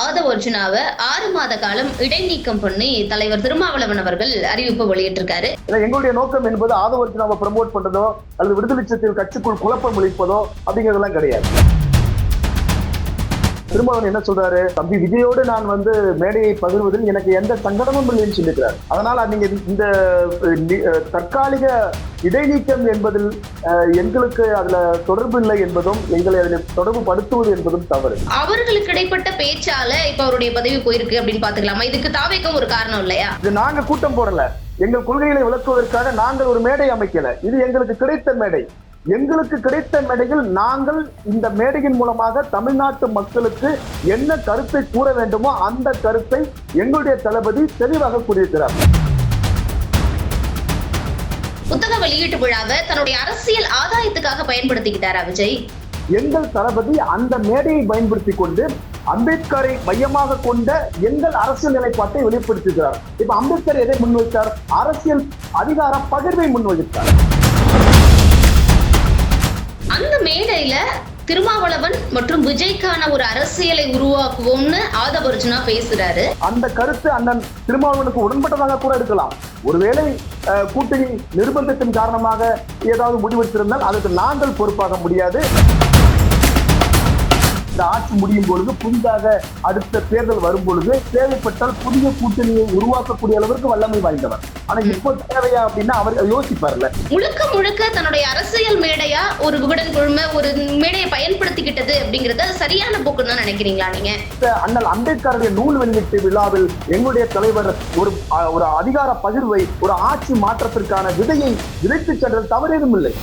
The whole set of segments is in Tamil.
ஆதவ அர்ஜுனாவை ஆறு மாத காலம் இடைநீக்கம் பண்ணி தலைவர் திருமாவளவன் அவர்கள் அறிவிப்பு வெளியிட்டிருக்காரு. எங்களுடைய நோக்கம் என்பது ஆதவர்ஜுனாவை ப்ரமோட் பண்றதோ அல்லது விடுதலை சிறுத்தைகள் கட்சிக்குள் குழப்பம் விளைப்பதோ அப்படிங்கறதெல்லாம் கிடையாது. திருமாவளவன் என்ன சொல்றாரு? தம்பி விஜயோடு நான் வந்து மேடையை பகிர்வதில் எனக்கு எந்த சங்கடமும் இல்லைன்னு சொல்லிக்கிறார் அதனால நீங்க இந்த தற்காலிக இடைநீக்கம் என்பதில் எங்களுக்கு அதுல தொடர்பு இல்லை என்பதும் எங்களை அதில் தொடர்பு படுத்துவது என்பதும் தவறு. அவர்களுக்கு இடைப்பட்ட பேச்சால இப்ப அவருடைய பதவி போயிருக்கு அப்படின்னு பாத்துக்கலாமா இதுக்கு தாவேக்கும் ஒரு காரணம் இல்லையா? இது நாங்க கூட்டம் போடல. எங்கள் கொள்கைகளை விளக்குவதற்காக நாங்கள் ஒரு மேடை அமைக்கல. இது எங்களுக்கு கிடைத்த மேடை. எங்களுக்கு கிடைத்த மேடையில் நாங்கள் இந்த மேடையின் மூலமாக தமிழ்நாட்டு மக்களுக்கு என்ன கருத்தை கூற வேண்டுமோ அந்த கருத்தை எங்களுடைய தளபதி தெளிவாக கூறியிருக்கிறார். புத்தக வெளியீட்டு விழாவை தன்னுடைய அரசியல் ஆதாயத்துக்காக பயன்படுத்திக்கிட்டாரா விஜய்? எங்கள் தளபதி அந்த மேடையை பயன்படுத்தி கொண்டு அம்பேத்கரை மையமாக கொண்ட எங்கள் அரசியல் நிலைப்பாட்டை வெளிப்படுத்துகிறார். இப்ப அம்பேத்கர் எதை முன்வைத்தார்? அரசியல் அதிகார பகிர்வை முன்வைத்தார். அந்த மேடையில திருமாவளவன் மற்றும் விஜய்க்கான ஒரு அரசியலை உருவாக்குவோம்னு ஆதவர்ஜுனா பேசுறாரு. அந்த கருத்து அண்ணன் திருமாவளவனுக்கு உடன்பட்டதாக கூட இருக்கலாம் ஒருவேளை கூட்டணி நிர்பந்தத்தின் காரணமாக ஏதாவது முடிவெடுத்திருந்தால் அதுக்கு நாங்கள் பொறுப்பாக முடியாது. இந்த ஆட்சி முடியும் பொழுது புதிதாக அடுத்த தேர்தல் வரும் பொழுது தேவைப்பட்டால் புதிய கூட்டணியை உருவாக்கக்கூடிய அளவிற்கு வல்லமை வாய்ந்தவர். ஆனா இப்போ தேவையா அப்படின்னா அவர் யோசிப்பார்ல. முழுக்க முழுக்க தன்னுடைய அரசியல் மேடையா ஒரு விகடன் குழும ஒரு மேடையை பயன்படுத்திக்கிட்டது அப்படிங்கறது சரியான போக்குன்னு தான் நினைக்கிறீங்களா நீங்க? அண்ணல் அம்பேத்கருடைய நூல் வெளியீட்டு விழாவில் எங்களுடைய தலைவர் ஒரு ஒரு அதிகார பகிர்வை ஒரு ஆட்சி மாற்றத்திற்கான விதையை விதைத்து சென்றது தவறேதும் இல்லை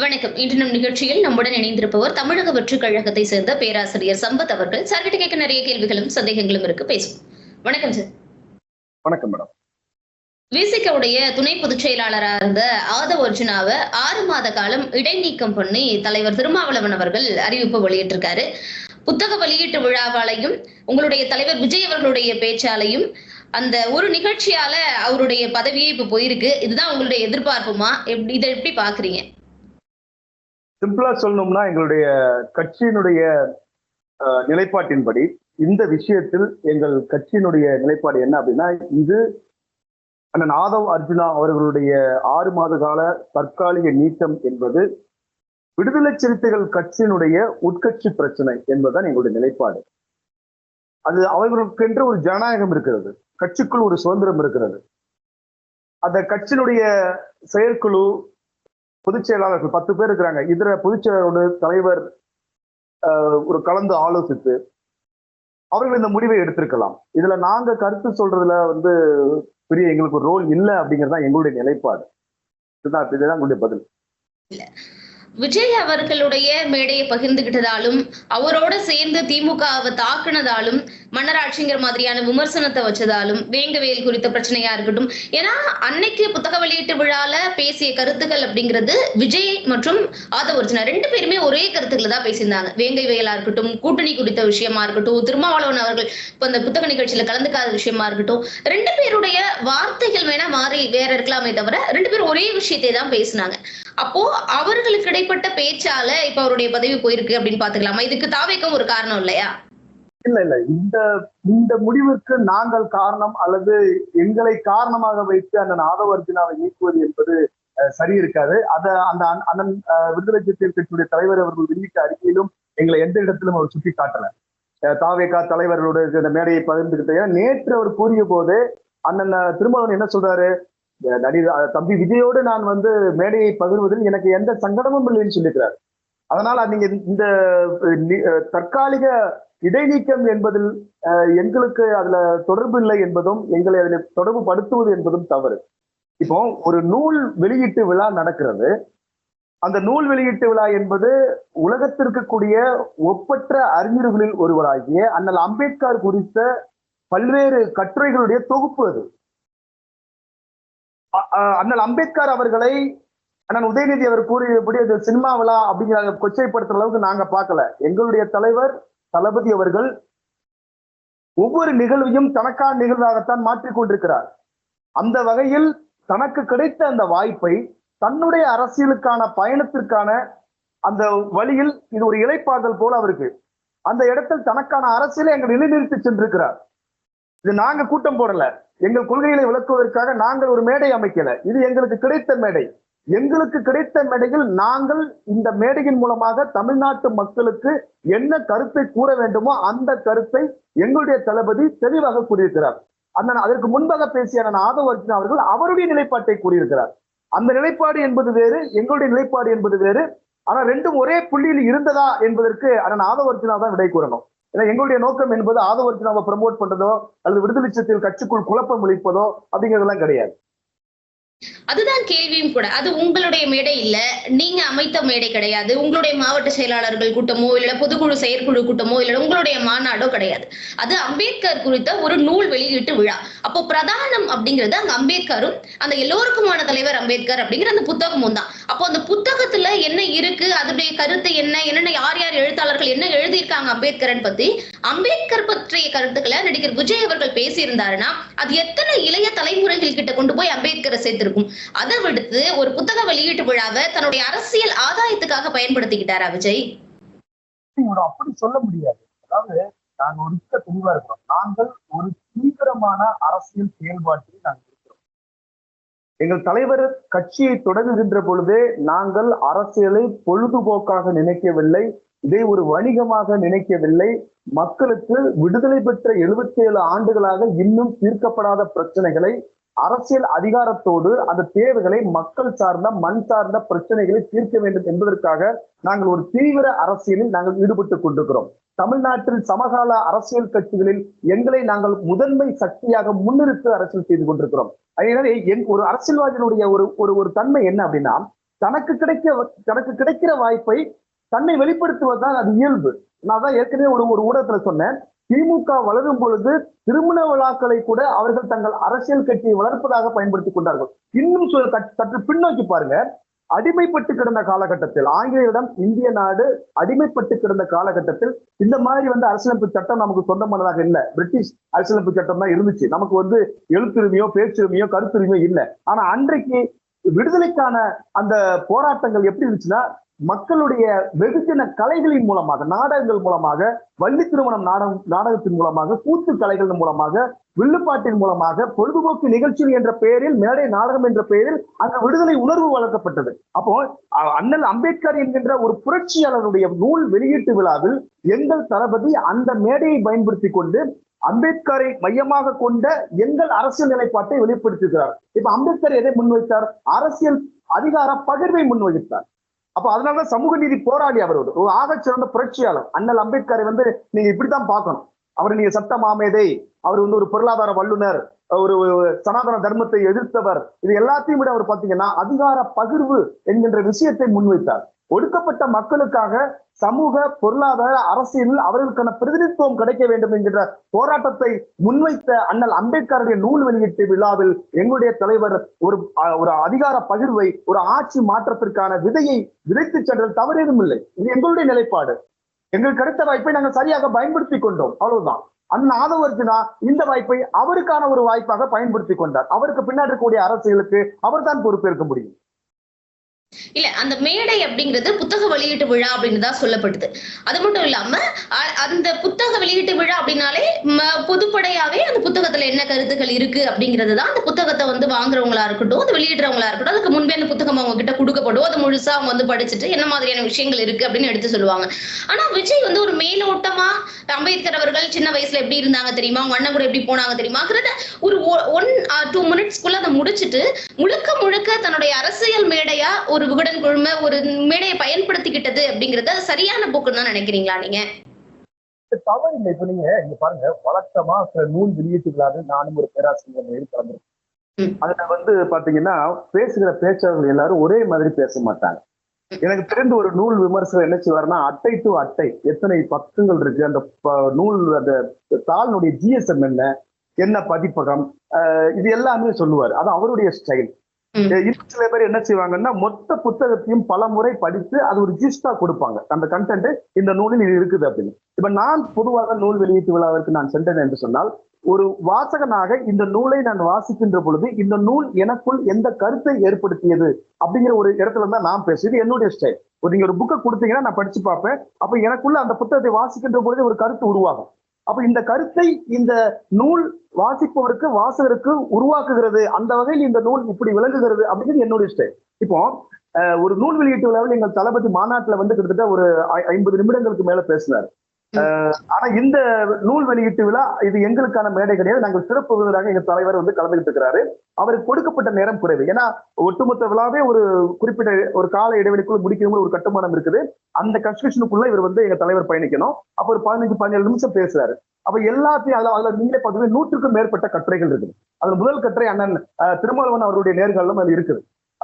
வணக்கம். இன்று நம் நிகழ்ச்சியில் நம்முடன் இணைந்திருப்பவர் தமிழக வெற்றி கழகத்தை சேர்ந்த பேராசிரியர் சம்பத் அவர்கள். சார்கிட்ட கேட்க நிறைய கேள்விகளும் சந்தேகங்களும் இருக்கு. பேசுவோம். வணக்கம் சார். வணக்கம் மேடம். விசிகவுடைய துணை பொதுச் செயலாளராக இருந்த ஆதவ அர்ஜுனாவை ஆறு மாத காலம் இடைநீக்கம் பண்ணி தலைவர் திருமாவளவன் அவர்கள் அறிவிப்பு வெளியிட்டிருக்காரு. புத்தக வெளியீட்டு விழாவாலையும் உங்களுடைய தலைவர் விஜய் அவர்களுடைய பேச்சாலையும் அந்த ஒரு நிகழ்ச்சியால அவருடைய பதவியே இப்ப போயிருக்கு. இதுதான் உங்களுடைய எதிர்பார்ப்புமா? இதை எப்படி பாக்குறீங்க? சிம்பிளா சொல்லணும்னா எங்களுடைய கட்சியினுடைய நிலைப்பாட்டின்படி இந்த விஷயத்தில் எங்கள் கட்சியினுடைய நிலைப்பாடு என்ன அப்படின்னா இது அண்ணன் ஆதவ் அர்ஜுனா அவர்களுடைய ஆறு மாத கால தற்காலிக நீக்கம் என்பது விடுதலை சிறுத்தைகள் கட்சியினுடைய உட்கட்சி பிரச்சனை என்பதுதான் எங்களுடைய நிலைப்பாடு. அது அவர்களுக்கென்று ஒரு ஜனநாயகம் இருக்கிறது கட்சிக்குள் ஒரு சுதந்திரம் இருக்கிறது. அந்த கட்சியினுடைய செயற்குழு பொதுச் செயலாளர்கள் பத்து பேர் இருக்கிறாங்க. இதர பொதுச் செயலாளரோட தலைவர் ஆஹ், ஒரு கலந்து ஆலோசித்து அவர்கள் இந்த முடிவை எடுத்திருக்கலாம். இதுல நாங்க கருத்து சொல்றதுல வந்து பெரிய எங்களுக்கு ஒரு ரோல் இல்லை அப்படிங்கிறது தான் எங்களுடைய நிலைப்பாடு. இதுதான் இதுதான் எங்களுடைய பதில். விஜய் அவர்களுடைய மேடையை பகிர்ந்துகிட்டதாலும் அவரோட சேர்ந்து திமுகவை தாக்குனதாலும் மன்னராட்சிங்கிற மாதிரியான விமர்சனத்தை வச்சதாலும் வேங்கவேல் குறித்த பிரச்சனையா இருக்கட்டும் ஏன்னா அன்னைக்கு புத்தக வெளியீட்டு விழால பேசிய கருத்துக்கள் அப்படிங்கிறது விஜய் மற்றும் ஆதவர்ஜுனா ரெண்டு பேருமே ஒரே கருத்துக்களை தான் பேசியிருந்தாங்க. வேங்கை வயலா இருக்கட்டும் கூட்டணி குறித்த விஷயமா இருக்கட்டும் திருமாவளவன் அவர்கள் இப்ப அந்த புத்தக நிகழ்ச்சியில கலந்துக்காத விஷயமா இருக்கட்டும் ரெண்டு பேருடைய வார்த்தைகள் வேணா மாறி வேற இருக்கலாமே தவிர ரெண்டு பேரும் ஒரே விஷயத்தை தான் பேசினாங்க. அப்போ அவர்களுக்கு இடைப்பட்ட பேச்சால இப்ப அவருடைய பதவி போயிருக்கு அப்படின்னு பாத்துக்கலாமா இதுக்கு தாவேக்கம் ஒரு காரணம் இல்லையா? இல்ல இல்ல. இந்த இந்த முடிவிற்கு நாங்கள் காரணம் அல்லது எங்களை காரணமாக வைத்து அந்த நாதவர்ஜினாவை நீக்குவது என்பது அஹ், சரி இருக்காது. அத அந்த அண்ணன் விடுதலை சிறுத்தைகள் கட்சியுடைய தலைவர் அவர்கள் வெளியிட்ட அறிக்கையிலும் எங்களை எந்த இடத்திலும் அவர் சுட்டி காட்டல. அஹ், தாவேகா தலைவர்களோட இந்த மேடையை பகிர்ந்துகிட்டே நேற்று அவர் கூறிய போது அண்ணன் அஹ், என்ன சொல்றாரு? நடிகர் தம்பி விஜயோடு நான் வந்து மேடையை பகிர்வதில் எனக்கு எந்த சங்கடமும் இல்லைன்னு சொல்லிக்கிறார். அதனால நீங்க இந்த தற்காலிக இடைநீக்கம் என்பதில் எங்களுக்கு அதுல தொடர்பு இல்லை என்பதும் எங்களை அதில் தொடர்பு படுத்துவது என்பதும் தவறு. இப்போ ஒரு நூல் வெளியீட்டு விழா நடக்கிறது. அந்த நூல் வெளியீட்டு விழா என்பது உலகத்திற்கு கூடிய ஒப்பற்ற அறிஞர்களில் ஒருவராகிய அண்ணல் அம்பேத்கர் குறித்த பல்வேறு கட்டுரைகளுடைய தொகுப்பு அது. அ- அண்ணல் அம்பேத்கர் அவர்களை அண்ணன் உதயநிதி அவர் கூறியபடி அது சினிமாவிலா அப்படிங்கிற கொச்சைப்படுத்துற அளவுக்கு நாங்க பார்க்கல. எங்களுடைய தலைவர் தளபதி அவர்கள் ஒவ்வொரு நிகழ்வையும் தனக்கான நிகழ்வாகத்தான் மாற்றிக்கொண்டிருக்கிறார் அந்த வகையில் தனக்கு கிடைத்த அந்த வாய்ப்பை தன்னுடைய அரசியலுக்கான பயணத்திற்கான அந்த வழியில் இது ஒரு இலைப்பாதல் போல அவருக்கு. அந்த இடத்தில் தனக்கான அரசியலை எங்கள் நிலைநிறுத்தி சென்றிருக்கிறார். இது நாங்க கூட்டம் போடல. எங்கள் கொள்கைகளை விளக்குவதற்காக நாங்கள் ஒரு மேடை அமைக்கல. இது எங்களுக்கு கிடைத்த மேடை. எங்களுக்கு கிடைத்த மேடையில் நாங்கள் இந்த மேடையின் மூலமாக தமிழ்நாட்டு மக்களுக்கு என்ன கருத்தை கூற வேண்டுமோ அந்த கருத்தை எங்களுடைய தளபதி தெளிவாக கூறியிருக்கிறார். அண்ணன் அதற்கு முன்பாக பேசிய அண்ணன் ஆதவ அர்ஜுனா அவர்கள் அவருடைய நிலைப்பாட்டை கூறியிருக்கிறார். அந்த நிலைப்பாடு என்பது வேறு எங்களுடைய நிலைப்பாடு என்பது வேறு. ஆனா ரெண்டும் ஒரே புள்ளியில் இருந்ததா என்பதற்கு அண்ணன் ஆதவ அர்ஜுனா தான் விடை கூறணும். ஏன்னா எங்களுடைய நோக்கம் என்பது ஆதவருக்கு நம்ம ப்ரமோட் பண்றதோ அல்லது விடுதலை சிறுத்தைகள் கட்சிக்குள் குழப்பம் அளிப்பதோ அப்படிங்கிறதெல்லாம் கிடையாது. அதுதான் கேள்வியும் கூட. அது உங்களுடைய மேடை இல்ல. நீங்க அமைத்த மேடை கிடையாது. உங்களுடைய மாவட்ட செயலாளர்கள் கூட்டமோ இல்ல பொதுக்குழு செயற்குழு கூட்டமோ இல்ல உங்களுடைய மாநாடோ கிடையாது. அது அம்பேத்கர் குறித்த ஒரு நூல் வெளியீட்டு விழா. அப்போ பிரதானம் அப்படிங்கிறது அங்க அம்பேத்கரும் அந்த எல்லோருக்குமான தலைவர் அம்பேத்கர் அப்படிங்கிற அந்த புத்தகமும் தான். அப்போ அந்த புத்தகத்துல என்ன இருக்கு? அதனுடைய கருத்து என்ன? என்னென்ன யார் யார் எழுத்தாளர்கள் என்ன எழுதியிருக்காங்க அம்பேத்கரன் பத்தி? அம்பேத்கர் பற்றிய கருத்துக்களை நடிகர் விஜய் அவர்கள் பேசியிருந்தாருன்னா அது எத்தனை இளைய தலைமுறைகள் கிட்ட கொண்டு போய் அம்பேத்கரை சேர்த்திருக்கும் இருக்கும். அதை விடுத்து ஒரு புத்தக வெளியீட்டு விழாவை தன்னுடைய அரசியல் ஆதாயத்துக்காக பயன்படுத்திக்கிட்டாரா விஜய்? அப்படி சொல்ல முடியாது. அதாவது நாங்க ஒரு தெளிவா இருக்கிறோம். நாங்கள் ஒரு தீவிரமான அரசியல் செயல்பாட்டில் நாங்கள் இருக்கிறோம். எங்கள் தலைவர் கட்சியை தொடங்குகின்ற பொழுதே நாங்கள் அரசியலை பொழுதுபோக்காக நினைக்கவில்லை இதை ஒரு வணிகமாக நினைக்கவில்லை. மக்களுக்கு விடுதலை பெற்ற எழுபத்தி ஏழு ஆண்டுகளாக இன்னும் தீர்க்கப்படாத பிரச்சனைகளை அரசியல் அதிகாரத்தோடு அந்த தேவைகளை மக்கள் சார்ந்த மண் சார்ந்த பிரச்சனைகளை தீர்க்க வேண்டும் என்பதற்காக நாங்கள் ஒரு தீவிர அரசியலில் நாங்கள் ஈடுபட்டுக் கொண்டிருக்கிறோம். தமிழ்நாட்டில் சமகால அரசியல் கட்சிகளில் எங்களை நாங்கள் முதன்மை சக்தியாக முன்னிறுத்து அரசியல் செய்து கொண்டிருக்கிறோம். எனவே என் ஒரு அரசியல்வாதியினுடைய ஒரு ஒரு ஒரு தன்மை என்ன அப்படின்னா தனக்கு கிடைக்க தனக்கு கிடைக்கிற வாய்ப்பை தன்னை வெளிப்படுத்துவதுதான் அது இயல்பு. நான் தான் ஏற்கனவே ஒரு ஒரு ஊடகத்துல சொன்னேன். திமுக வளரும் பொழுது திருமண விழாக்களை கூட அவர்கள் தங்கள் அரசியல் கட்சியை வளர்ப்பதாக பயன்படுத்திக் கொண்டார்கள். இன்னும் சொ- சற்று- பின்னோக்கி பாருங்க. அடிமைப்பட்டு கிடந்த காலகட்டத்தில் ஆங்கிலேயரிடம் இந்திய நாடு அடிமைப்பட்டு கிடந்த காலகட்டத்தில் இந்த மாதிரி வந்து அரசியலமைப்பு சட்டம் நமக்கு சொந்தமானதாக இல்ல. பிரிட்டிஷ் அரசியலமைப்பு சட்டம் தான் இருந்துச்சு. நமக்கு வந்து எழுத்துரிமையோ பேச்சுரிமையோ கருத்துரிமையோ இல்லை. ஆனா அன்றைக்கு விடுதலைக்கான அந்த போராட்டங்கள் எப்படி இருந்துச்சுன்னா மக்களுடைய வெகுஜன கலைகளின் மூலமாக நாடகங்கள் மூலமாக வள்ளி திருமணம் நாடகம் நாடகத்தின் மூலமாக கூத்து கலைகள் மூலமாக வில்லுப்பாட்டின் மூலமாக பொழுதுபோக்கு நிகழ்ச்சி என்ற பெயரில் மேடை நாடகம் என்ற பெயரில் அந்த விடுதலை உணர்வு வளர்க்கப்பட்டது. அப்போ அண்ணல் அம்பேத்கர் என்கின்ற ஒரு புரட்சியாளருடைய நூல் வெளியீட்டு விழாவில் எங்கள் தளபதி அந்த மேடையை பயன்படுத்தி கொண்டு அம்பேத்கரை மையமாக கொண்ட எங்கள் அரசியல் நிலைப்பாட்டை வெளிப்படுத்துகிறார். இப்ப அம்பேத்கர் எதை முன்வைத்தார்? அரசியல் அதிகார பகிர்வை முன்வைத்தார். அப்ப அதனாலதான் சமூக நீதி போராடி அவர் ஒரு ஆக சிறந்த புரட்சியாளர். அண்ணல் அம்பேத்கரை வந்து நீங்க இப்படித்தான் பார்க்கணும். அவர் நீங்க சட்ட மாமேதை அவர் வந்து ஒரு பொருளாதார வல்லுனர் ஒரு ஒரு சனாதன தர்மத்தை எதிர்த்தவர் இது எல்லாத்தையும் விட அவர் பாத்தீங்கன்னா அதிகார பகிர்வு என்கின்ற விஷயத்தை முன்வைத்தார். ஒடுக்கப்பட்ட மக்களுக்காக சமூக பொருளாதார அரசியலில் அவர்களுக்கான பிரதிநிதித்துவம் கிடைக்க வேண்டும் என்கின்ற போராட்டத்தை முன்வைத்த அண்ணல் அம்பேத்கருடைய நூல் வெளியீட்டு விழாவில் எங்களுடைய தலைவர் ஒரு ஒரு அதிகார பகிர்வை ஒரு ஆட்சி மாற்றத்திற்கான விதையை விதைத்து சென்றது தவறேதும் இல்லை. இது எங்களுடைய நிலைப்பாடு. எங்களுக்கு கிடைத்த வாய்ப்பை நாங்கள் சரியாக பயன்படுத்தி கொண்டோம். அவ்வளவுதான். அண்ணன் ஆதவர்ஜுனா இந்த வாய்ப்பை அவருக்கான ஒரு வாய்ப்பாக பயன்படுத்தி கொண்டார். அவருக்கு பின்னாடி இருக்கக்கூடிய அரசியலுக்கு அவர்தான் பொறுப்பேற்க முடியும். இல்ல அந்த மேடை அப்படிங்கிறது புத்தக வெளியீட்டு விழா அப்படின்னு தான் சொல்லப்படுது. அது மட்டும் இல்லாம அந்த புத்தக வெளியீட்டு விழா அப்படின்னாலே பொதுப்படையாவே அந்த புத்தகத்துல என்ன கருத்துக்கள் இருக்கு அப்படிங்கிறது தான் அந்த புத்தகத்தை வந்து வாங்குறவங்களா இருக்கட்டும் அது வெளியிடுறவங்களா இருக்கட்டும் அதுக்கு முன்பே அந்த புத்தகம் அவங்க கிட்ட கொடுக்கப்படும். அது முழுசா அவங்க வந்து படிச்சுட்டு என்ன மாதிரியான விஷயங்கள் இருக்கு அப்படின்னு எடுத்து சொல்லுவாங்க. ஆனா விஜய் வந்து ஒரு மேலோட்டமா அம்பேத்கர் அவர்கள் சின்ன வயசுல எப்படி இருந்தாங்க தெரியுமா? அவங்க அண்ணன் கூட எப்படி போனாங்க தெரியுமாங்கிறத ஒரு ஒன் டூ மினிட்ஸ்க்குள்ள அதை முடிச்சுட்டு முழுக்க முழுக்க தன்னுடைய அரசியல் மேடையா ஒரு விகடன் குழும ஒரு மேடையை பயன்படுத்திக்கிட்டது அப்படிங்கறது அது சரியான போக்குன்னு தான் நினைக்கிறீங்களா நீங்க? தவறு இல்லை. இப்ப நீங்க இங்க பாருங்க வழக்கமா சில நூல் வெளியீட்டு விழாவில் நானும் ஒரு பேராசிரியர் முறையில் கலந்துருக்கேன். அதுல வந்து பாத்தீங்கன்னா பேசுகிற பேச்சாளர்கள் எல்லாரும் ஒரே மாதிரி பேச மாட்டாங்க. எனக்கு தெரிந்த ஒரு நூல் விமர்சனம் என்ன செய்வாருன்னா அட்டை டு அட்டை எத்தனை பக்கங்கள் இருக்கு அந்த நூல் அந்த தாளினுடைய ஜிஎஸ்எம் என்ன என்ன பதிப்பகம் இது எல்லாமே சொல்லுவார். அது அவருடைய ஸ்டைல். இன்னும் சில பேர் என்ன செய்வாங்கன்னா மொத்த புத்தகத்தையும் பல முறை படித்து அது ஒரு ஜிஸ்டா கொடுப்பாங்க. அந்த கண்டென்ட் இந்த நூலில் இது இருக்குது அப்படின்னு. இப்ப நான் பொதுவாக நூல் வெளியீட்டு விழாவிற்கு நான் சென்றேன் என்று சொன்னால் ஒரு வாசகனாக இந்த நூலை நான் வாசிக்கின்ற பொழுது இந்த நூல் எனக்குள் எந்த கருத்தை ஏற்படுத்தியது அப்படிங்கிற ஒரு இடத்துல தான் நான் பேசுறது என்னுடைய ஸ்டைல் ஒரு நீங்க ஒரு புக்கை கொடுத்தீங்கன்னா நான் படிச்சு பார்ப்பேன். அப்ப எனக்குள்ள அந்த புத்தகத்தை வாசிக்கின்ற பொழுது ஒரு கருத்து உருவாகும். அப்ப இந்த கருத்தை இந்த நூல் வாசிப்பவருக்கு வாசகருக்கு உருவாக்குகிறது. அந்த வகையில் இந்த நூல் இப்படி விளங்குகிறது அப்படிங்கிறது என்னுடைய இஷ்டம் இப்போ அஹ், ஒரு நூல் வெளியீட்டு விழாவில் எங்கள் தளபதி மாநாட்டுல வந்து கிட்டத்தட்ட ஒரு ஐ- ஐம்பது நிமிடங்களுக்கு மேல பேசினார். ஆனா இந்த நூல் வெளியீட்டு விழா இது எங்களுக்கான மேடை கிடையாது. நாங்கள் சிறப்பு விருதாக எங்க தலைவர் வந்து கலந்துகிட்டு இருக்கிறாரு. அவருக்கு கொடுக்கப்பட்ட நேரம் குறைவு. ஏன்னா ஒட்டுமொத்த விழாவே ஒரு குறிப்பிட்ட ஒரு கால இடைவெளிக்குள்ள முடிக்கணும் ஒரு கட்டுமானம் இருக்குது. அந்த கன்ஸ்ட்ரக்ஷனுக்குள்ள இவர் வந்து எங்க தலைவர் பயணிக்கணும். அப்ப ஒரு பதினஞ்சு பதினேழு நிமிஷம் பேசுறாரு. அப்ப எல்லாத்தையும் அதுல அதுல நீங்களே பார்த்தீங்கன்னா நூற்றுக்கும் மேற்பட்ட கட்டுரைகள் இருக்குது. அதுல முதல் கட்டுரை அண்ணன் அஹ், திருமாவளவன் அவருடைய நேர்களும் அது இருக்குது.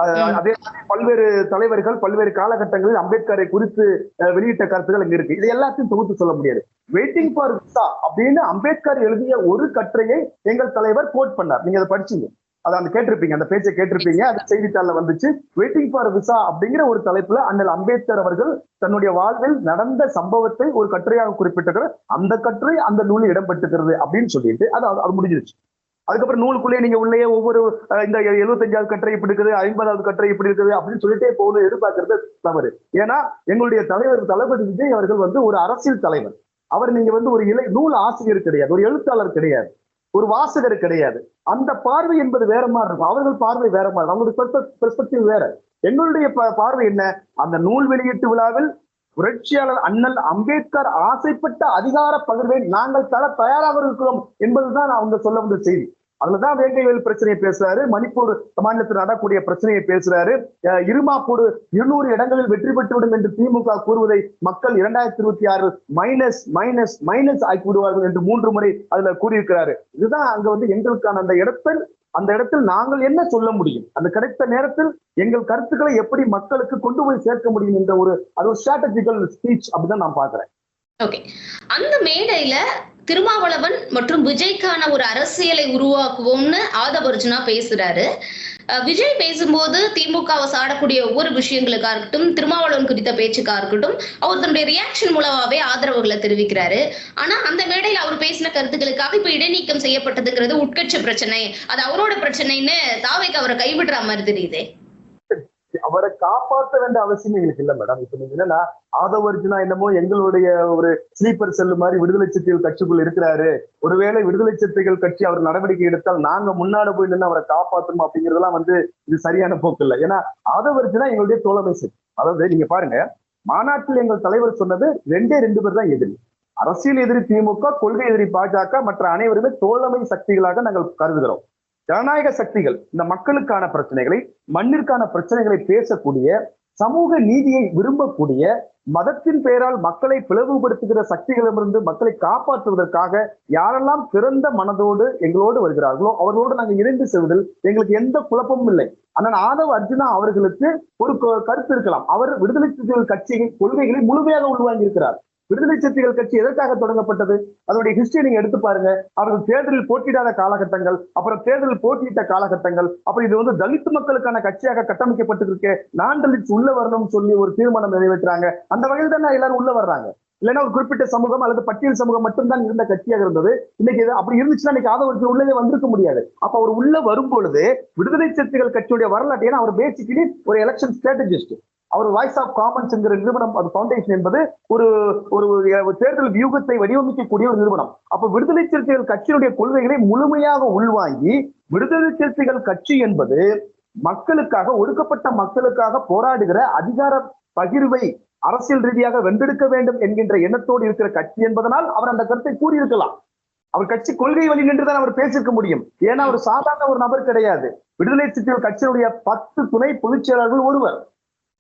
அதே மாதிரி பல்வேறு தலைவர்கள் பல்வேறு காலகட்டங்களில் அம்பேத்கரை குறித்து வெளியிட்ட கருத்துக்கள் இங்க இருக்கு. இது எல்லாத்தையும் தொகுத்து சொல்ல முடியாது. வெயிட்டிங் ஃபார் விசா அப்படின்னு அம்பேத்கர் எழுதிய ஒரு கட்டுரையை எங்கள் தலைவர் கோட் பண்ணார். நீங்க அதை படிச்சீங்க. அதை அந்த கேட்டிருப்பீங்க. அந்த பேச்சை கேட்டிருப்பீங்க. அது செய்தித்தாள்ல வந்துச்சு. வெயிட்டிங் ஃபார் விசா அப்படிங்கிற ஒரு தலைப்புல அண்ணல் அம்பேத்கர் அவர்கள் தன்னுடைய வாழ்வில் நடந்த சம்பவத்தை ஒரு கட்டுரையாக குறிப்பிட்டிருக்கிற அந்த கட்டுரை அந்த நூலில் இடம்பெற்றுக்கிறது அப்படின்னு சொல்லிட்டு அது- அது முடிஞ்சிருச்சு. அதுக்கப்புறம் நூலுக்குள்ளே நீங்க உள்ளே ஒவ்வொரு இந்த எழுபத்தஞ்சாவது கட்டுரை இப்படி இருக்குது ஐம்பதாவது கட்டுரை இப்படி இருக்குது அப்படின்னு சொல்லிட்டே போகணும் எதிர்பார்க்கறது தவறு. ஏன்னா எங்களுடைய தலைவர் தளபதி விஜய் அவர்கள் வந்து ஒரு அரசியல் தலைவர். அவர் நீங்க வந்து ஒரு இலை நூல் ஆசிரியர் கிடையாது ஒரு எழுத்தாளர் கிடையாது ஒரு வாசகர் கிடையாது. அந்த பார்வை என்பது வேற மாதிரி இருக்கும். அவர்கள் பார்வை வேற மாதிரி அவங்களுடைய பெர்ஸ்பெக்டிவ் வேற. எங்களுடைய ப- பார்வை என்ன? அந்த நூல் வெளியீட்டு விழாவில் புரட்சியாளர் அண்ணல் அம்பேத்கர் ஆசைப்பட்ட அதிகார பகிர்வை நாங்கள் தர தயாராக இருக்கிறோம் என்பதுதான் அவங்க சொல்ல வந்த செய்தி. அதுலதான் வேங்கைவேல் பிரச்சனையை பேசுறாரு மணிப்பூர் மாநிலத்தில் நடக்கூடிய பிரச்சனையை பேசுறாரு. அஹ் இருநூறு இடங்களில் வெற்றி பெற்றுவிடும் என்று திமுக கூறுவதை மக்கள் இரண்டாயிரத்தி இருபத்தி ஆறு மைனஸ் மைனஸ் மைனஸ் ஆக்கி விடுவார்கள் என்று மூன்று முறை அதுல கூறியிருக்கிறாரு. இதுதான் அங்க வந்து எங்களுக்கான அந்த இடத்தில் அந்த இடத்தில் நாங்கள் என்ன சொல்ல முடியும்? அந்த கிடைத்த நேரத்தில் எங்கள் கருத்துக்களை எப்படி மக்களுக்கு கொண்டு போய் சேர்க்க முடியும் என்ற ஒரு அது ஒரு ஸ்ட்ராட்டஜிக்கல் ஸ்பீச் அப்படிதான் நான் பாக்குறேன் ஓகே அந்த மேடையில திருமாவளவன் மற்றும் விஜய்க்கான ஒரு அரசியலை உருவாக்குவோம்னு ஆதபர்ஜுனா பேசுறாரு. விஜய் பேசும்போது திமுகவை சாடக்கூடிய ஒவ்வொரு விஷயங்களுக்கா இருக்கட்டும் திருமாவளவன் குறித்த பேச்சுக்கா இருக்கட்டும் அவர் தன்னுடைய ரியாக்ஷன் மூலமாவே ஆதரவுகளை தெரிவிக்கிறாரு. ஆனா அந்த மேடையில் அவர் பேசின கருத்துக்களுக்காக இப்ப இடைநீக்கம் செய்யப்பட்டதுங்கிறது உட்கட்சி பிரச்சனை. அது அவரோட பிரச்சனைன்னு தாவைக்கு அவரை கைவிடுற மாதிரி தெரியுது. அவரை காப்பாற்ற வேண்டிய அவசியம் எங்களுக்கு இல்லை மேடம் இப்ப நீங்க என்னன்னா ஆதவ அர்ஜுனா என்னமோ எங்களுடைய ஒரு ஸ்லீப்பர் செல்லு மாதிரி விடுதலை சிறுத்தைகள் கட்சிக்குள்ள இருக்கிறாரு. ஒருவேளை விடுதலை சிறுத்தைகள் கட்சி அவர் நடவடிக்கை எடுத்தால் நாங்க முன்னாடி போய் நின்று அவரை காப்பாற்றணும் அப்படிங்கறதெல்லாம் வந்து இது சரியான போக்கு இல்லை. ஏன்னா ஆதவ அர்ஜுனா எங்களுடைய தோழமை சரி அதாவது நீங்க பாருங்க மாநாட்டில் எங்கள் தலைவர் சொன்னது ரெண்டே ரெண்டு பேர் தான் எதிரி. அரசியல் எதிரி திமுக கொள்கை எதிரி பாஜக மற்ற அனைவருமே தோழமை சக்திகளாக நாங்கள் கருதுகிறோம். ஜனநாயக சக்திகள் இந்த மக்களுக்கான பிரச்சனைகளை மண்ணிற்கான பிரச்சனைகளை பேசக்கூடிய சமூக நீதியை விரும்பக்கூடிய மதத்தின் பெயரால் மக்களை பிளவுபடுத்துகிற சக்திகளிடமிருந்து மக்களை காப்பாற்றுவதற்காக யாரெல்லாம் திறந்த மனதோடு எங்களோடு வருகிறார்களோ அவர்களோடு நாங்கள் இணைந்து செல்வதில் எங்களுக்கு எந்த குழப்பமும் இல்லை. ஆனால் ஆதவ் அர்ஜுனா அவர்களுக்கு ஒரு க- கருத்து இருக்கலாம். அவர் விடுதலை சிறுத்தைகள் கட்சியின் கொள்கைகளை முழுமையாக உள்வாங்கி இருக்கிறார் விடுதலை சிறுத்தைகள் கட்சி எதற்காக தொடங்கப்பட்டது? அதனுடைய ஹிஸ்டரி நீங்க எடுத்து பாருங்க. அவர்கள் தேர்தலில் போட்டியிடாத காலகட்டங்கள் அப்புறம் தேர்தலில் போட்டியிட்ட காலகட்டங்கள் அப்புறம் இது வந்து தலித் மக்களுக்கான கட்சியாக கட்டமைக்கப்பட்டிருக்கு. நான் தலித் உள்ள வரணும்னு சொல்லி ஒரு தீர்மானம் நிறைவேற்றுறாங்க. அந்த வகையில் தான் எல்லாரும் உள்ள வர்றாங்க. இல்லைன்னா ஒரு குறிப்பிட்ட சமூகம் அல்லது பட்டியல் சமூகம் மட்டும்தான் இருந்த கட்சியாக இருந்தது. இன்னைக்கு இது அப்படி இருந்துச்சுன்னா இன்னைக்கு ஆதவருக்கு உள்ளே வந்திருக்க முடியாது. அப்ப அவர் உள்ள வரும் பொழுது விடுதலை சிறுத்தைகள் கட்சியுடைய வரலாற்று ஏன்னா அவர் பேசிக்கலி ஒரு எலெக்ஷன் ஸ்ட்ராட்டஜிஸ்ட் அவர் வாய்ஸ் ஆஃப் காமன்ஸ்ங்கிற நிறுவனம் அது ஃபவுண்டேஷன் என்பது ஒரு ஒரு ஒரு தேர்தல் வியூகத்தை வடிவமைக்கக்கூடிய ஒரு நிறுவனம். அப்ப விடுதலை சிறுத்தைகள் கட்சியினுடைய கொள்கைகளை முழுமையாக உள்வாங்கி விடுதலை சிறுத்தைகள் கட்சி என்பது மக்களுக்காக ஒடுக்கப்பட்ட மக்களுக்காக போராடுகிற அதிகார பகிர்வை அரசியல் ரீதியாக வென்றெடுக்க வேண்டும் என்கின்ற எண்ணத்தோடு இருக்கிற கட்சி என்பதனால் அவர் அந்த கருத்தை கூறியிருக்கலாம். அவர் கட்சி கொள்கை வழி நின்றுதான் அவர் பேசியிருக்க முடியும். ஏன்னா அவர் சாதாரண ஒரு நபர் கிடையாது. விடுதலை சிறுத்தைகள் கட்சியினுடைய பத்து துணை பொதுச் செயலாளர்கள் ஒருவர்.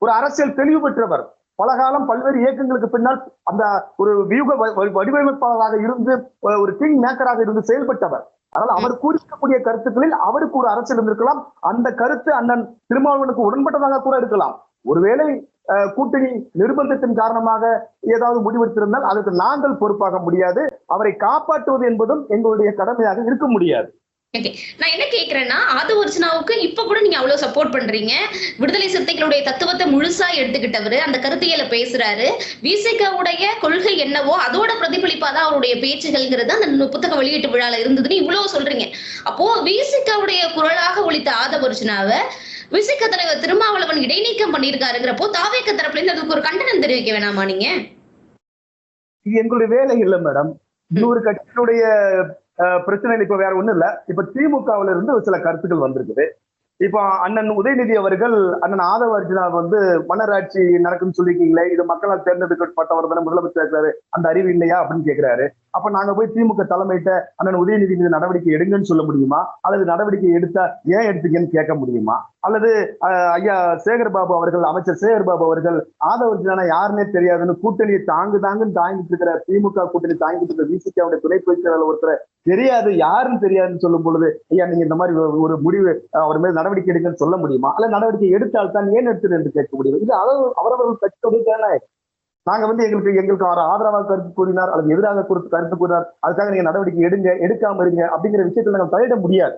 ஒரு அரசியல் தெளிவு பெற்றவர். பல காலம் பல்வேறு இயக்கங்களுக்கு பின்னால் அந்த ஒரு வியூக வ- வடிவமைப்பாளராக இருந்து ஒரு கிங் மேக்கராக இருந்து செயல்பட்டவர். அதனால் அவர் கூறியிருக்கக்கூடிய கருத்துக்களில் அவருக்கு ஒரு அரசியல் இருந்திருக்கலாம். அந்த கருத்து அண்ணன் திருமாவளவனுக்கு உடன்பட்டதாக கூட இருக்கலாம். ஒருவேளை அஹ், கூட்டணி நிர்பந்தத்தின் காரணமாக ஏதாவது முடிவெடுத்திருந்தால் அதற்கு நாங்கள் பொறுப்பாக முடியாது. அவரை காப்பாற்றுவது என்பதும் எங்களுடைய கடமையாக இருக்க முடியாது. ஓகே நான் என்ன கேக்குறேன்னா ஆது அர்ச்சனாவுக்கு இப்ப கூட நீங்க அவ்வளவு சப்போர்ட் பண்றீங்க. விடுதலை சிறுத்தைகளுடைய தத்துவத்தை முழுசா எடுத்துக்கிட்டவரு அந்த கருத்தியல பேசுறாரு. விசிகாவுடைய கொள்கை என்னவோ அதோட பிரதிபலிப்பா தான் அவருடைய பேச்சுகள்ங்கிறது அந்த புத்தக வெளியீட்டு விழால இருந்ததுன்னு இவ்வளவு சொல்றீங்க. அப்போ விசிகாவுடைய குரலாக ஒழித்த ஆதவ அர்ச்சனாவை விசிக தலைவர் திருமாவளவன் இடைநீக்கம் பண்ணியிருக்காருங்கிறப்போ தாவேக்க தரப்புல இருந்து அதுக்கு ஒரு கண்டனம் தெரிவிக்க வேணாமா நீங்க? எங்களுடைய வேலை இல்ல மேடம் இன்னொரு கட்சியினுடைய பிரச்சனைகள் பிரச்சனை இப்ப வேற ஒண்ணும் இல்ல இப்ப திமுகவுல இருந்து ஒரு சில கருத்துக்கள் வந்திருக்குது. இப்போ அண்ணன் உதயநிதி அவர்கள் அண்ணன் ஆதவ அர்ஜுனா வந்து மன்னராட்சி நடக்கும்னு சொல்லிருக்கீங்களே இது மக்களால் தேர்ந்தெடுக்கப்பட்டவர் தானே முதலமைச்சர் இருக்கிறாரு அந்த அறிவு இல்லையா அப்படின்னு கேக்குறாரு. அப்ப நாங்க போய் திமுக தலைமையிட்ட அண்ணன் உதயநிதி மீது நடவடிக்கை எடுங்கன்னு சொல்ல முடியுமா? அல்லது நடவடிக்கை எடுத்தா ஏன் எடுத்தீங்கன்னு கேட்க முடியுமா? அல்லது ஐயா சேகர் பாபு அவர்கள் அமைச்சர் சேகர் பாபு அவர்கள் ஆதவர்களான யாருன்னே தெரியாதுன்னு கூட்டணியை தாங்கு தாங்குன்னு தாங்கிட்டு இருக்கிற திமுக கூட்டணி தாங்கிட்டு இருக்கிற விசிகாவுடைய துணை பொதுச் ஒருத்தர் தெரியாது யாருன்னு தெரியாதுன்னு சொல்லும் பொழுது ஐயா நீங்க இந்த மாதிரி ஒரு- முடிவு அவர் மேல் நடவடிக்கை எடுங்கன்னு சொல்ல முடியுமா? அல்ல நடவடிக்கை எடுத்தால் தான் ஏன் எடுத்தது? என்று கேட்க முடியும்? இது அவரவர்கள் கட்சியுடைய நாங்க வந்து எங்களுக்கு எங்களுக்கு அவர் ஆதரவாக கருத்து கூறினார் அல்லது எதிராக குறித்து கருத்து கூறினார். அதுக்காக நீங்க நடவடிக்கை எடுங்க எடுக்காம இருங்க அப்படிங்கிற விஷயத்துல நாங்கள் தலையிட முடியாது.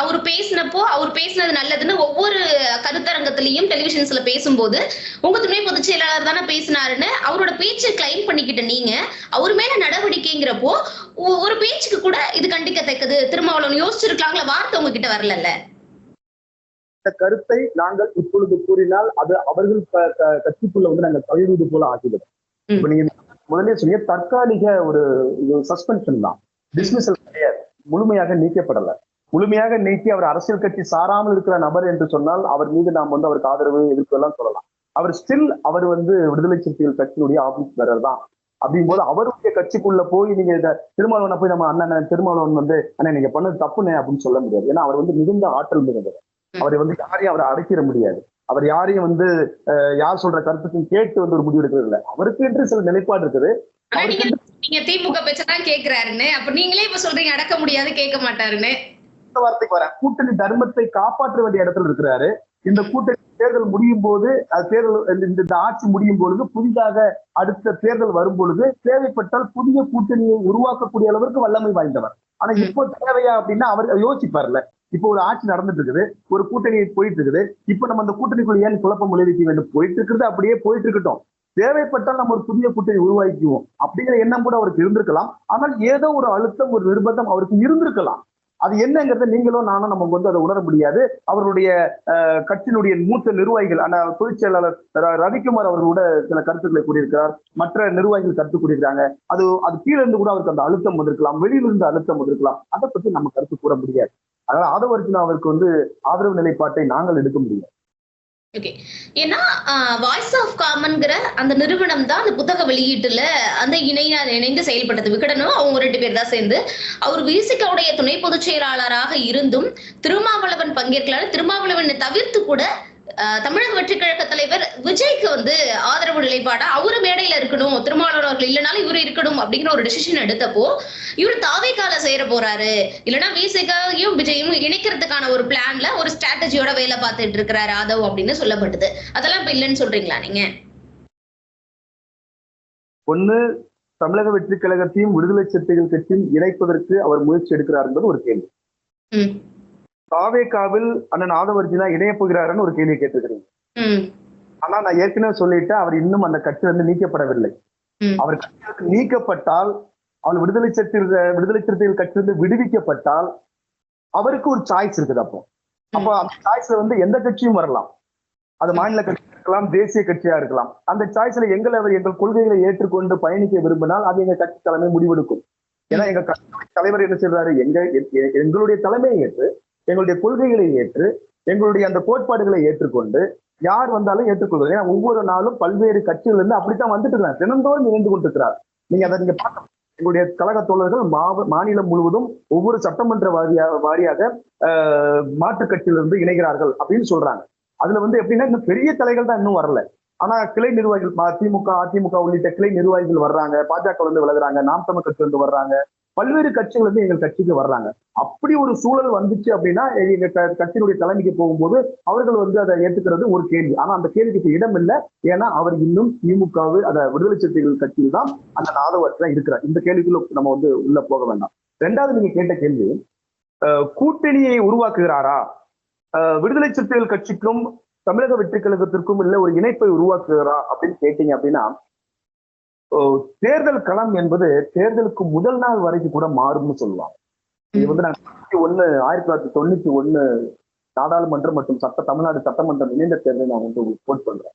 அவர் பேசினப்போ அவர் பேசினது நல்லதுன்னு ஒவ்வொரு கருத்தரங்கத்திலயும் டெலிவிஷன்ஸ்ல பேசும்போது உங்க துணை பொதுச் செயலாளர் தானே பேசினாருன்னு அவரோட பேச்சு கிளைம் பண்ணிக்கிட்ட நீங்க அவர் மேல நடவடிக்கைங்கிறப்போ ஒரு பேச்சுக்கு கூட இது கண்டிக்கத்தக்கது. திருமாவளவன் யோசிச்சிருக்கலாங்களா வார்த்தை உங்ககிட்ட வரலல்ல. இந்த கருத்தை நாங்கள் இப்பொழுது கூறினால் அது அவர்கள் கட்சிக்குள்ள வந்து நாங்கள் தழுவது போல ஆகிவிடும். இப்ப நீங்க முதல்ல சொன்னீங்க தற்காலிக ஒரு சஸ்பென்ஷன் தான். டிஸ்மிசல் கிடையாது. முழுமையாக நீக்கப்படல. முழுமையாக நீக்கி அவர் அரசியல் கட்சி சாராமல் இருக்கிற நபர் என்று சொன்னால் அவர் மீது நாம் வந்து அவருக்கு ஆதரவு எதிர்ப்பு எல்லாம் சொல்லலாம். அவர் ஸ்டில் அவர் வந்து விடுதலை சிறுத்தைகள் கட்சியினுடைய ஆபீஸ் பெறர் தான். அப்படிங்கும் போது அவருடைய கட்சிக்குள்ள போய் நீங்க இத திருமாவளவனை போய் நம்ம அண்ணன் திருமாவளவன் வந்து அண்ணன் நீங்க பண்ணது தப்புனே அப்படின்னு சொல்ல முடியாது. ஏன்னா அவர் வந்து மிகுந்த ஆற்றல் மிகுந்தவர். அவரை வந்து யாரையும் அவரை அடைக்கிற முடியாது. அவர் யாரையும் வந்து யார் சொல்ற கருத்துக்கும் கேட்டு வந்து ஒரு முடிவு எடுக்கிறது இல்லை. அவருக்கு என்று சில நிலைப்பாடு இருக்குது. நீங்க திமுக பேச்சதான் கேக்குறாருன்னு. அப்ப நீங்களே இப்ப சொல்றீங்க அடக்க முடியாது கேட்க மாட்டாருன்னு. இந்த வார்த்தைக்கு வரேன். கூட்டணி தர்மத்தை காப்பாற்ற வேண்டிய இடத்துல இருக்கிறாரு. இந்த கூட்டணி தேர்தல் முடியும் போது அது தேர்தல் இந்த- ஆட்சி முடியும் பொழுது புதிதாக அடுத்த தேர்தல் வரும் பொழுது தேவைப்பட்டால் புதிய கூட்டணியை உருவாக்கக்கூடிய அளவிற்கு வல்லமை வாய்ந்தவர். ஆனா. இப்போ தேவையா அப்படின்னா அவர் யோசிப்பார்ல. இப்போ ஒரு ஆட்சி நடந்துட்டு இருக்குது ஒரு கூட்டணி போயிட்டு இருக்குது இப்ப நம்ம அந்த கூட்டணிக்குள்ள ஏன் குழப்பம் விளைவிக்க வேண்டும்? போயிட்டு இருக்கிறது அப்படியே போயிட்டு இருக்கட்டும் தேவைப்பட்டால் நம்ம ஒரு புதிய கூட்டணி உருவாக்கிக்குவோம். அப்படிங்கிற எண்ணம் கூட அவருக்கு இருந்திருக்கலாம். ஆனால் ஏதோ ஒரு அழுத்தம் ஒரு நிர்பந்தம் அவருக்கு இருந்திருக்கலாம். அது என்னங்கிறத நீங்களும் நானும் நமக்கு வந்து அதை உணர முடியாது. அவருடைய அஹ், கட்சியினுடைய மூத்த நிர்வாகிகள் ஆனால் பொதுச் செயலாளர் ரவிக்குமார் அவர் கூட சில கருத்துக்களை கூறியிருக்கிறார். மற்ற நிர்வாகிகள் கருத்து கூறியிருக்காங்க அது அது கீழே இருந்து கூட அவருக்கு அந்த அழுத்தம் வந்திருக்கலாம் வெளியிலிருந்து அழுத்தம் வந்திருக்கலாம். அதை பத்தி நம்ம கருத்து கூற முடியாது. அதனால ஆதவர்ஜுனா அவருக்கு வந்து ஆதரவு நிலைப்பாட்டை நாங்கள் எடுக்க முடியும் ஓகே ஏன்னா வாய்ஸ் ஆஃப் காமன்கிற அந்த நிறுவனம் தான் அந்த புத்தக வெளியீட்டுல அந்த இணைய இணைந்து செயல்பட்டது. விகடனும் அவங்க ரெண்டு பேர் தான் சேர்ந்து. அவர் விசிகாவுடைய துணை பொதுச் செயலாளராக இருந்தும் திருமாவளவன் பங்கேற்கலாம் திருமாவளவனை தவிர்த்து கூட தமிழக வெற்றி கழக தலைவர் விஜய்க்கு வந்து ஆதரவு நிலைப்பாடா? அவரு மேடையில இருக்கணும் திருமாவளவன் அவர்கள் இல்லைனாலும் இவரு இருக்கணும் அப்படிங்கிற ஒரு டெசிஷன் எடுத்தப்போ இவர் தாவேக்கால சேர போறாரு. இல்லைன்னா விசிகாவையும் விஜயும் இணைக்கிறதுக்கான ஒரு பிளான்ல ஒரு ஸ்ட்ராட்டஜியோட வேலை பார்த்துட்டு இருக்கிறாரு ஆதவ் அப்படின்னு சொல்லப்பட்டது. அதெல்லாம் இப்ப இல்லைன்னு சொல்றீங்களா நீங்க? ஒண்ணு தமிழக வெற்றி கழகத்தையும் விடுதலை சிறுத்தைகள் கட்சியும் இணைப்பதற்கு அவர் முயற்சி எடுக்கிறார் என்பது ஒரு கேள்வி. ம் தாவேகாவில் அண்ணன் ஆதவர்ஜுனா இணைய போகிறாருன்னு ஒரு கேள்வி கேட்டிருக்கிறீங்க. ஆனா நான் ஏற்கனவே சொல்லிட்டேன் அவர் இன்னும் அந்த கட்சியிலிருந்து நீக்கப்படவில்லை. அவர் கட்சியிலிருந்து நீக்கப்பட்டால் அவர் விடுதலை சிறுத்தைகள் விடுதலை சிறுத்தைகள் கட்சியிலிருந்து விடுவிக்கப்பட்டால் அவருக்கு ஒரு சாய்ஸ் இருக்குது அப்போ. அப்போ அந்த சாய்ஸ்ல வந்து எந்த கட்சியும் வரலாம். அது மாநில கட்சியா இருக்கலாம் தேசிய கட்சியா இருக்கலாம். அந்த சாய்ஸ்ல எங்களை அவர் எங்கள் கொள்கைகளை ஏற்றுக்கொண்டு பயணிக்க விரும்பினால் அது எங்க கட்சி தலைமை முடிவெடுக்கும். ஏன்னா எங்க கட்சி தலைவர் என்ன சொல்றாரு? எங்க எங்களுடைய தலைமையை ஏற்று எங்களுடைய கொள்கைகளை ஏற்று எங்களுடைய அந்த கோட்பாடுகளை ஏற்றுக்கொண்டு யார் வந்தாலும் ஏற்றுக்கொள்வது. ஏன்னா ஒவ்வொரு நாளும் பல்வேறு கட்சிகள் இருந்து அப்படித்தான் வந்துட்டு இருக்காங்க. தினந்தோறும் இணைந்து கொண்டிருக்கிறார் நீங்க அதை நீங்க பார்க்க எங்களுடைய கழக தோழர்கள் மாநிலம் முழுவதும் ஒவ்வொரு சட்டமன்ற வாரியாக வாரியாக மாற்றுக் கட்சியிலிருந்து இணைகிறார்கள் அப்படின்னு சொல்றாங்க. அதுல வந்து எப்படின்னா இன்னும் பெரிய தலைகள் தான் இன்னும் வரல. ஆனா கிளை நிர்வாகிகள் திமுக அதிமுக உள்ளிட்ட கிளை நிர்வாகிகள் வர்றாங்க. பாஜக வந்து விலகுறாங்க. நாம் தமிழ் கட்சியிலிருந்து வர்றாங்க. பல்வேறு கட்சிகள் வந்து எங்கள் கட்சிக்கு வர்றாங்க. அப்படி ஒரு சூழல் வந்துச்சு அப்படின்னா எங்க க- கட்சியினுடைய தலைமைக்கு போகும்போது அவர்கள் வந்து அதை ஏத்துக்கிறது ஒரு கேள்வி. ஆனா அந்த கேள்விக்கு இடம் இல்லை. ஏன்னா அவர் இன்னும் திமுக அத விடுதலை சிறுத்தைகள் கட்சியில் தான் அந்த நாதவரத்துல இருக்கிறார். இந்த கேள்விக்குள்ள நம்ம வந்து உள்ள போக வேண்டாம். ரெண்டாவது நீங்க கேட்ட கேள்வி அஹ், கூட்டணியை உருவாக்குகிறாரா? விடுதலை சிறுத்தைகள் கட்சிக்கும் தமிழக வெற்றி கழகத்திற்கும் இல்ல ஒரு இணைப்பை உருவாக்குகிறாரா அப்படின்னு கேட்டீங்க அப்படின்னா தேர்தல் களம் என்பது தேர்தலுக்கு முதல் நாள் வரைக்கும் கூட மாறும்னு சொல்லுவாங்க. இது வந்து நான் தொண்ணூத்தி ஒண்ணு ஆயிரத்தி தொள்ளாயிரத்தி தொண்ணூத்தி ஒண்ணு நாடாளுமன்றம் மற்றும் சட்ட தமிழ்நாடு சட்டமன்றம் இணைந்த தேர்தலை நான் வந்து கோட் பண்றேன்.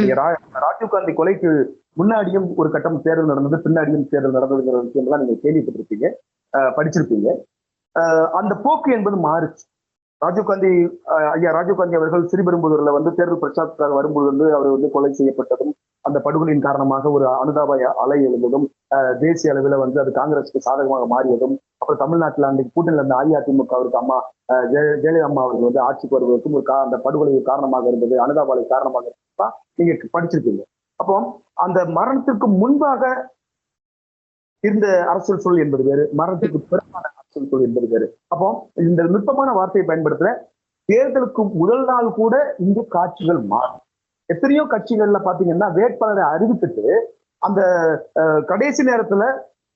நீங்க ரா- ராஜீவ் காந்தி கொலைக்கு முன்னாடியும் ஒரு கட்டம் தேர்தல் நடந்தது பின்னாடியும் தேர்தல் நடந்ததுங்கிற விஷயம்லாம் நீங்க கேள்விப்பட்டிருப்பீங்க படிச்சிருப்பீங்க. அந்த போக்கு என்பது மாறுச்சு. ராஜீவ்காந்தி அஹ் ஐயா ராஜீவ்காந்தி அவர்கள் சிறுபெரும்புதூர்ல வந்து தேர்தல் பிரச்சாரத்துக்காக வரும்போது வந்து அவர் வந்து கொலை செய்யப்பட்டதும் அந்த படுகொலையின் காரணமாக ஒரு அனுதாப அலை எழுந்ததும் தேசிய அளவில் வந்து அது காங்கிரஸுக்கு சாதகமாக மாறியதும் அப்புறம் தமிழ்நாட்டில் அன்றைக்கு கூட்டணியில் இருந்த அஇஅதிமுக அவருக்கு அம்மா ஜெய- ஜெயலலிதா அம்மா அவர்கள் வந்து ஆட்சிக்கு வருவதற்கும் ஒரு கா- அந்த படுகொலை காரணமாக இருந்தது அனுதாப அலை காரணமாக இருந்ததா நீங்க படிச்சிருக்கீங்க. அப்போ அந்த மரணத்திற்கு முன்பாக இருந்த அரசியல் சூழல் என்பது வேறு மரணத்துக்கு பிறகான சொல்லியிருந்திருக்காரு. அப்போ இந்த நுட்பமான வார்த்தையை பயன்படுத்துற தேர்தலுக்கு முதல் நாள் கூட இங்கு காட்சிகள் மாறும். எத்தனையோ கட்சிகள்ல பாத்தீங்கன்னா வேட்பாளரை அறிவித்துட்டு அந்த அஹ், கடைசி நேரத்துல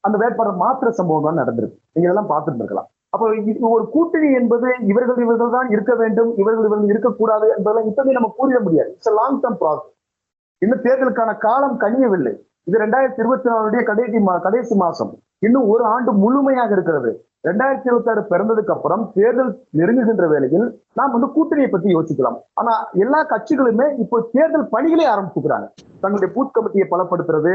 அந்த வேட்பாளர் மாத்திர சம்பவம் தான் நடந்திருக்கு. நீங்க இதெல்லாம் பார்த்துட்டு இருக்கலாம் அப்போ ஒரு கூட்டணி என்பது இவர்கள் இவர்கள் தான் இருக்க வேண்டும் இவர்கள் இவர்கள் இருக்கக்கூடாது என்பதெல்லாம் இப்பவே நம்ம கூறிட முடியாது. இட்ஸ் லாங் டேர்ம் ப்ராசஸ் இன்னும் தேர்தலுக்கான காலம் கனியவில்லை. இது ரெண்டாயிரத்தி இருபத்தி நாலுடைய கடைசி மா கடைசி மாசம். இன்னும் ஒரு ஆண்டு முழுமையாக இருக்கிறது. ரெண்டாயிரத்தி இருபத்தி ஆறு பிறந்ததுக்கு அப்புறம் தேர்தல் நெருங்குகின்ற வேளையில் நாம் வந்து கூட்டணியை பத்தி யோசிக்கலாம். ஆனா எல்லா கட்சிகளுமே இப்போ தேர்தல் பணிகளே ஆரம்பிச்சுக்கிறாங்க. தங்களுடைய பூத் கமிட்டியை பலப்படுத்துறது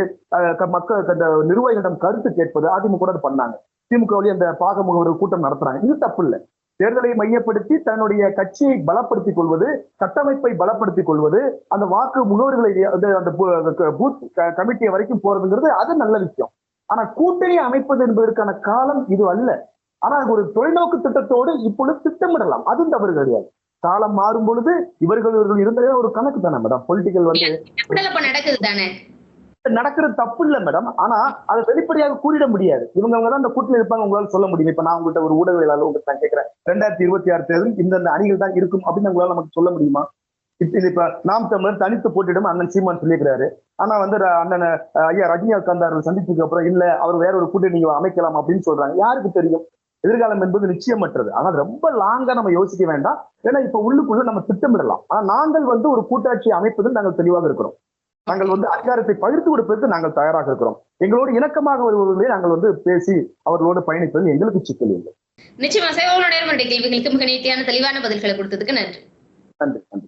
மக்கள் அந்த நிர்வாகிகளிடம் கருத்து கேட்பது அதிமுக கூட பண்ணாங்க. திமுக வழி அந்த பாக முகவர் கூட்டம் நடத்துறாங்க. இது தப்பு இல்லை. தேர்தலை மையப்படுத்தி தன்னுடைய கட்சியை பலப்படுத்திக் கொள்வது கட்டமைப்பை பலப்படுத்திக் கொள்வது அந்த வாக்கு முகவர்களை அந்த பூத் கமிட்டியை வரைக்கும் போறதுங்கிறது அது நல்ல விஷயம். ஆனா கூட்டணி அமைப்பது என்பதற்கான காலம் இது அல்ல. ஆனா அது ஒரு தொலைநோக்கு திட்டத்தோடு இப்பொழுது திட்டமிடலாம். அதுவும் தவறு கிடையாது. காலம் மாறும் பொழுது இவர்கள் இவர்கள் இருந்ததே ஒரு கணக்கு தானே மேடம் பொலிட்டிக்கல் வந்து நடக்குது தானே? நடக்கிறது தப்பு இல்ல மேடம் ஆனா அதை வெளிப்படையாக கூறிட முடியாது. இவங்க அவங்க தான் அந்த கூட்டணி இருப்பாங்க உங்களால சொல்ல முடியும்? இப்ப நான் உங்கள்கிட்ட ஒரு ஊடகவியலாளர் உங்கள்கிட்ட நான் கேட்கிறேன் ரெண்டாயிரத்தி இருபத்தி ஆறு தேர்தல் இந்த அணிகள் தான் இருக்கும் அப்படின்னு உங்களால நமக்கு சொல்ல முடியுமா? இப்ப இப்ப நாம் தமிழர் தனித்து போட்டிடும் அண்ணன் சீமான் சொல்லியிருக்கிறாரு. ஆனா வந்து அண்ணன் ஐயா ரஜினிகாந்த் அவர்கள் சந்திச்சதுக்கு அப்புறம் இல்ல அவர் வேற ஒரு கூட்டணி நீங்க அமைக்கலாம் அப்படின்னு சொல்றாங்க. யாருக்கு தெரியும்? எதிர்காலம் என்பது நிச்சயமற்றது. ஆனால் ரொம்ப லாங்கா நம்ம யோசிக்க வேண்டாம். ஏன்னா இப்ப உள்ளுக்குள்ள நம்ம திட்டமிடலாம். ஆனா நாங்கள் வந்து ஒரு கூட்டாட்சி அமைப்பதில் நாங்கள் தெளிவாக இருக்கிறோம். நாங்கள் வந்து அதிகாரத்தை பகிர்ந்து கொடுப்பதற்கு நாங்கள் தயாராக இருக்கிறோம். எங்களோடு இணக்கமாக வருவதிலே நாங்கள் வந்து பேசி அவர்களோடு பயணிப்பதில் எங்களுக்கு சிக்கல் இல்லை. நிச்சயமா சேவகனுடைய கேள்விகளுக்கு மிக நேர்த்தியான தெளிவான பதில்களை கொடுத்ததுக்கு நன்றி. நன்றி நன்றி.